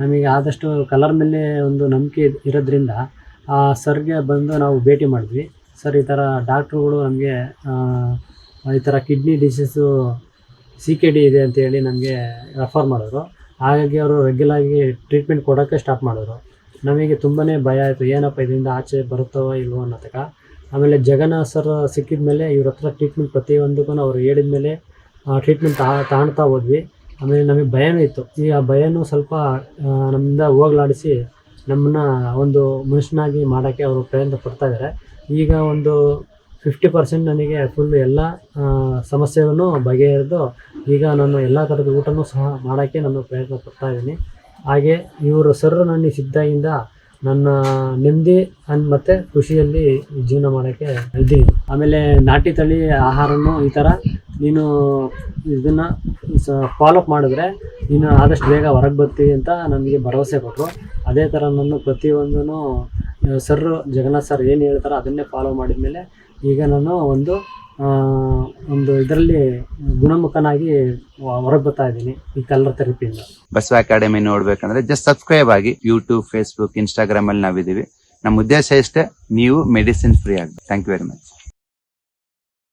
ನಮಗೆ ಆದಷ್ಟು ಕಲರ್ ಮೇಲೆ ಒಂದು ನಂಬಿಕೆ ಇರೋದ್ರಿಂದ ಆ ಸರ್ಗೆ ಬಂದು ನಾವು ಭೇಟಿ ಮಾಡಿದ್ವಿ. ಸರ್ ಈ ಥರ ಡಾಕ್ಟ್ರುಗಳು ನಮಗೆ ಈ ಥರ kidney disease C K D ಇದೆ ಅಂತೇಳಿ ನಮಗೆ ರೆಫರ್ ಮಾಡಿದ್ರು. ಹಾಗಾಗಿ ಅವರು ರೆಗ್ಯುಲಾಗಿ ಟ್ರೀಟ್ಮೆಂಟ್ ಕೊಡೋಕ್ಕೆ ಸ್ಟಾಪ್ ಮಾಡಿದ್ರು. ನಮಗೆ ತುಂಬಾ ಭಯ ಆಯಿತು, ಏನಪ್ಪ ಇದರಿಂದ ಆಚೆ ಬರುತ್ತೋ ಇಲ್ವೋ ಅನ್ನೋತಕ ಆಮೇಲೆ ಜಗನ ಸರ್ ಸಿಕ್ಕಿದ ಮೇಲೆ ಇವ್ರ ಹತ್ರ ಟ್ರೀಟ್ಮೆಂಟ್ ಪ್ರತಿಯೊಂದಕ್ಕೂ ಅವರು ಹೇಳಿದ ಮೇಲೆ ಟ್ರೀಟ್ಮೆಂಟ್ ತಾಣ್ತಾ ಹೋದ್ವಿ. ಆಮೇಲೆ ನಮಗೆ ಭಯನೂ ಇತ್ತು. ಈ ಆ ಭಯನೂ ಸ್ವಲ್ಪ ನಮ್ಮಿಂದ ಹೋಗ್ಲಾಡಿಸಿ ನಮ್ಮನ್ನ ಒಂದು ಮನುಷ್ಯನಾಗಿ ಮಾಡೋಕ್ಕೆ ಅವರು ಪ್ರಯತ್ನ ಪಡ್ತಾ ಇದ್ದಾರೆ ಈಗ ಒಂದು ಫಿಫ್ಟಿ ಪರ್ಸೆಂಟ್ ನನಗೆ ಫುಲ್ ಎಲ್ಲ ಸಮಸ್ಯೆಗಳನ್ನು ಬಗೆಹರಿದು ಈಗ ನಾನು ಎಲ್ಲ ಥರದ ಊಟನೂ ಸಹ ಮಾಡೋಕ್ಕೆ ನಾನು ಪ್ರಯತ್ನ ಪಡ್ತಾ ಇದ್ದೀನಿ. ಹಾಗೆ ಇವರು ಸರ್ ನನಗೆ ಸಿದ್ದಾಗಿಂದ ನನ್ನ ನೆಮ್ಮದಿ ಅನ್, ಮತ್ತು ಖುಷಿಯಲ್ಲಿ ಜೀವನ ಮಾಡೋಕ್ಕೆ ಇದ್ದೀನಿ. ಆಮೇಲೆ ನಾಟಿ ತಳಿ, ಆಹಾರನೂ ಈ ಥರ ನೀನು ಇದನ್ನು ಫಾಲೋ ಅಪ್ ಮಾಡಿದ್ರೆ ನೀನು ಆದಷ್ಟು ಬೇಗ ಹೊರಗೆ ಬರ್ತೀವಿ ಅಂತ ನಮಗೆ ಭರವಸೆ ಕೊಟ್ಟರು ಅದೇ ಥರ ನಾನು ಪ್ರತಿಯೊಂದೂ ಸರ್ ಜಗನ್ನಾಥ್ ಸರ್ ಏನು ಹೇಳ್ತಾರೋ ಅದನ್ನೇ ಫಾಲೋ ಮಾಡಿದ ಮೇಲೆ ಈಗ ನಾನು ಒಂದು ಒಂದು ಇದರಲ್ಲಿ ಗುಣಮುಖನಾಗಿ ಹೊರಗೆ ಬರ್ತಾ ಇದ್ದೀನಿ ಈ ಕಲರ್ ಥೆರಪಿಯಿಂದ ಬಸವ ಅಕಾಡೆಮಿ ನೋಡ್ಬೇಕಂದ್ರೆ ಜಸ್ಟ್ ಸಬ್ಸ್ಕ್ರೈಬ್ ಆಗಿ ಯೂಟ್ಯೂಬ್ ಫೇಸ್ಬುಕ್ ಇನ್ಸ್ಟಾಗ್ರಾಮ್ ಅಲ್ಲಿ ನಾವಿದೀವಿ ನಮ್ಮ ಉದ್ದೇಶ ಇಷ್ಟೇ, ನೀವು ಮೆಡಿಸಿನ್ ಫ್ರೀ ಆಗಿ ಥ್ಯಾಂಕ್ ಯು ವೆರಿ ಮಚ್